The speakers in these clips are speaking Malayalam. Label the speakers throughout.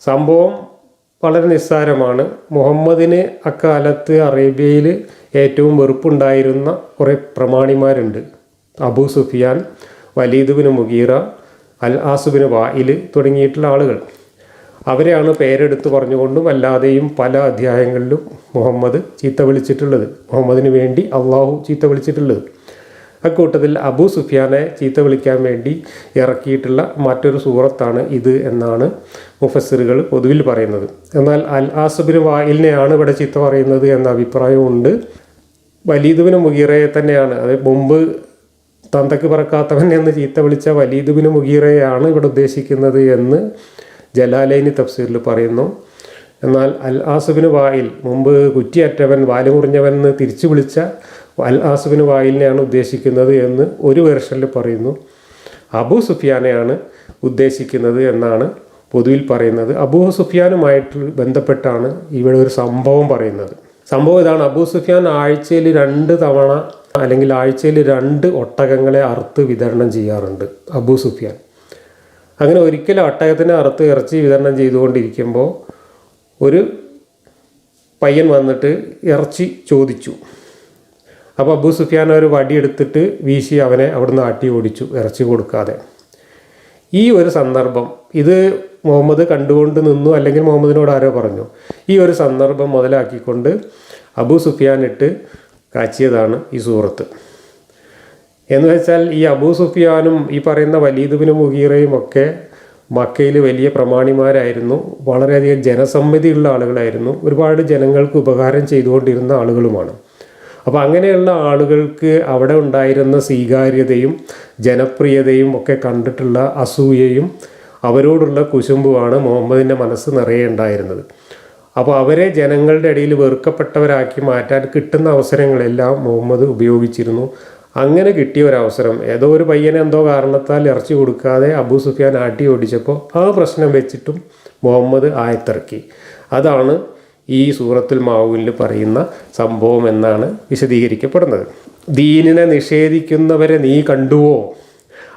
Speaker 1: സംഭവം വളരെ നിസ്സാരമാണ്. മുഹമ്മദിന് അക്കാലത്ത് അറേബ്യയിൽ ഏറ്റവും വെറുപ്പുണ്ടായിരുന്ന കുറേ പ്രമാണിമാരുണ്ട്. അബൂ സുഫിയാൻ വലീദുബിന് മുഗീറ അൽ ആസുബിന് വായിൽ തുടങ്ങിയിട്ടുള്ള ആളുകൾ. അവരെയാണ് പേരെടുത്ത് പറഞ്ഞുകൊണ്ടും അല്ലാതെയും പല അധ്യായങ്ങളിലും മുഹമ്മദ് ചീത്ത വിളിച്ചിട്ടുള്ളത്. മുഹമ്മദിന് വേണ്ടി അള്ളാഹു ചീത്ത വിളിച്ചിട്ടുള്ളത്. അക്കൂട്ടത്തിൽ അബൂ സുഫിയാനെ ചീത്ത വിളിക്കാൻ വേണ്ടി ഇറക്കിയിട്ടുള്ള മറ്റൊരു സൂറത്താണ് ഇത് എന്നാണ് മുഫസ്സിറുകൾ പൊതുവിൽ പറയുന്നത്. എന്നാൽ അൽ ആസുബിന് വായിലിനെയാണ് ഇവിടെ ചീത്ത പറയുന്നത് എന്ന അഭിപ്രായമുണ്ട്. വലീദുബിന് മുഗീറയെ തന്നെയാണ്. അത് മുമ്പ് തന്തക്ക് പറക്കാത്തവൻ എന്ന് ചീത്ത വിളിച്ച വലീദുബിന് മുഗീറയെയാണ് ഇവിടെ ഉദ്ദേശിക്കുന്നത് എന്ന് ജലാലൈനി തഫ്സീറിൽ പറയുന്നു. എന്നാൽ അൽ ആസുബിന് വായിൽ മുമ്പ് കുറ്റിയറ്റവൻ വാലുമുറിഞ്ഞവൻ എന്ന് തിരിച്ചു വിളിച്ച അൽ ആസുബിന് വായിലിനെയാണ് ഉദ്ദേശിക്കുന്നത് എന്ന് ഒരു വെർഷനിൽ പറയുന്നു. അബു സുഫിയാനെയാണ് ഉദ്ദേശിക്കുന്നത് എന്നാണ് പൊതുവിൽ പറയുന്നത്. അബൂ സുഫിയാനുമായിട്ട് ബന്ധപ്പെട്ടാണ് ഇവിടെ ഒരു സംഭവം പറയുന്നത്. സംഭവം ഇതാണ്. അബൂ സുഫിയാൻ ആഴ്ചയിൽ രണ്ട് തവണ അല്ലെങ്കിൽ ആഴ്ചയിൽ രണ്ട് ഒട്ടകങ്ങളെ അറുത്ത് വിതരണം ചെയ്യാറുണ്ട് അബൂ സുഫിയാൻ. അങ്ങനെ ഒരിക്കലും ഒട്ടകത്തിനെ അറുത്ത് ഇറച്ചി വിതരണം ചെയ്തുകൊണ്ടിരിക്കുമ്പോൾ ഒരു പയ്യൻ വന്നിട്ട് ഇറച്ചി ചോദിച്ചു. അപ്പോൾ അബൂ സുഫിയാൻ ഒരു വടിയെടുത്തിട്ട് വീശി അവനെ അവിടുന്ന് ആട്ടി ഓടിച്ചു ഇറച്ചി കൊടുക്കാതെ. ഈ ഒരു സന്ദർഭം ഇത് മുഹമ്മദ് കണ്ടുകൊണ്ട് നിന്നു അല്ലെങ്കിൽ മുഹമ്മദിനോട് ആരോ പറഞ്ഞു. ഈ ഒരു സന്ദർഭം മുതലാക്കിക്കൊണ്ട് അബൂ സുഫിയാൻ ഇട്ട് കാച്ചിയതാണ് ഈ സൂറത്ത്. എന്ന് വെച്ചാൽ ഈ അബൂ സുഫിയാനും ഈ പറയുന്ന വലീദുബിനും മുഗീറയും ഒക്കെ മക്കയിൽ വലിയ പ്രമാണിമാരായിരുന്നു. വളരെയധികം ജനസമ്മതിയുള്ള ആളുകളായിരുന്നു. ഒരുപാട് ജനങ്ങൾക്ക് ഉപകാരം ചെയ്തുകൊണ്ടിരുന്ന ആളുകളുമാണ്. അപ്പോൾ അങ്ങനെയുള്ള ആളുകൾക്ക് അവിടെ ഉണ്ടായിരുന്ന സ്വീകാര്യതയും ജനപ്രിയതയും ഒക്കെ കണ്ടിട്ടുള്ള അസൂയയും അവരോടുള്ള കുശുമ്പുമാണ് മുഹമ്മദിന്റെ മനസ്സ് നിറയെ ഉണ്ടായിരുന്നത്. അപ്പോൾ അവരെ ജനങ്ങളുടെ ഇടയിൽ വെറുക്കപ്പെട്ടവരാക്കി മാറ്റാൻ കിട്ടുന്ന അവസരങ്ങളെല്ലാം മുഹമ്മദ് ഉപയോഗിച്ചിരുന്നു. അങ്ങനെ കിട്ടിയ ഒരു അവസരം. ഏതോ ഒരു പയ്യനെ എന്തോ കാരണത്താൽ ഇറച്ചി കൊടുക്കാതെ അബൂ സുഫിയാൻ ആട്ടി ഓടിച്ചപ്പോൾ ആ പ്രശ്നം വെച്ചിട്ടും മുഹമ്മദ് ആയത്തിറക്കി. അതാണ് ഈ സൂറത്തുൽ മാവുവിൽ പറയുന്ന സംഭവം എന്നാണ് വിശദീകരിക്കപ്പെടുന്നത്. ദീനിനെ നിഷേധിക്കുന്നവരെ നീ കണ്ടുവോ?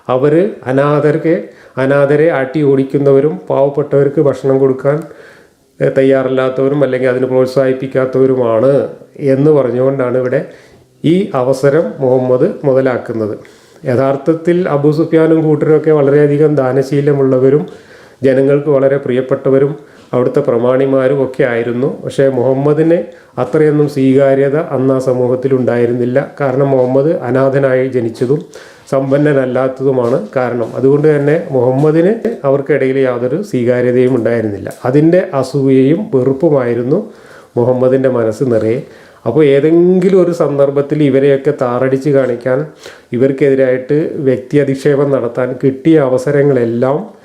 Speaker 1: അവർ അനാഥർക്ക് അനാഥരെ ആട്ടി ഓടിക്കുന്നവരും പാവപ്പെട്ടവർക്ക് ഭക്ഷണം കൊടുക്കാൻ തയ്യാറല്ലാത്തവരും അല്ലെങ്കിൽ അതിന് പ്രോത്സാഹിപ്പിക്കാത്തവരുമാണ് എന്ന് പറഞ്ഞുകൊണ്ടാണ് ഇവിടെ ഈ അവസരം മുഹമ്മദ് മുതലാക്കുന്നത്. യഥാർത്ഥത്തിൽ അബൂ സുഫിയാനും കൂട്ടരൊക്കെ വളരെയധികം ദാനശീലമുള്ളവരും ജനങ്ങൾക്ക് വളരെ പ്രിയപ്പെട്ടവരും അവിടുത്തെ പ്രമാണിമാരും ഒക്കെ ആയിരുന്നു. പക്ഷേ മുഹമ്മദിന് അത്രയൊന്നും സ്വീകാര്യത അന്ന് ആ സമൂഹത്തിൽ ഉണ്ടായിരുന്നില്ല. കാരണം മുഹമ്മദ് അനാഥനായി ജനിച്ചതും സമ്പന്നനല്ലാത്തതുമാണ് കാരണം. അതുകൊണ്ട് തന്നെ മുഹമ്മദിന് അവർക്കിടയിൽ യാതൊരു സ്വീകാര്യതയും ഉണ്ടായിരുന്നില്ല. അതിന്റെ അസൂയയും വെറുപ്പുമായിരുന്നു മുഹമ്മദിന്റെ മനസ്സ് നിറയെ. അപ്പോൾ ഏതെങ്കിലും ഒരു സന്ദർഭത്തിൽ ഇവരെയൊക്കെ താറടിച്ച് കാണിക്കാൻ ഇവർക്കെതിരായിട്ട് വ്യക്തി അധിക്ഷേപം നടത്താൻ കിട്ടിയ അവസരങ്ങളെല്ലാം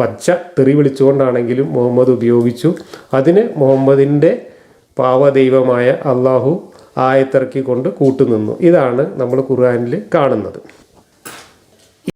Speaker 1: പച്ച തെറി വിളിച്ചുകൊണ്ടാണെങ്കിലും മുഹമ്മദ് ഉപയോഗിച്ചു. അതിന് മുഹമ്മദിന്റെ പാവദൈവമായ അള്ളാഹു ആയത്തിറക്കിക്കൊണ്ട് കൂട്ടുനിന്നു. ഇതാണ് നമ്മൾ ഖുർആാനിൽ കാണുന്നത്.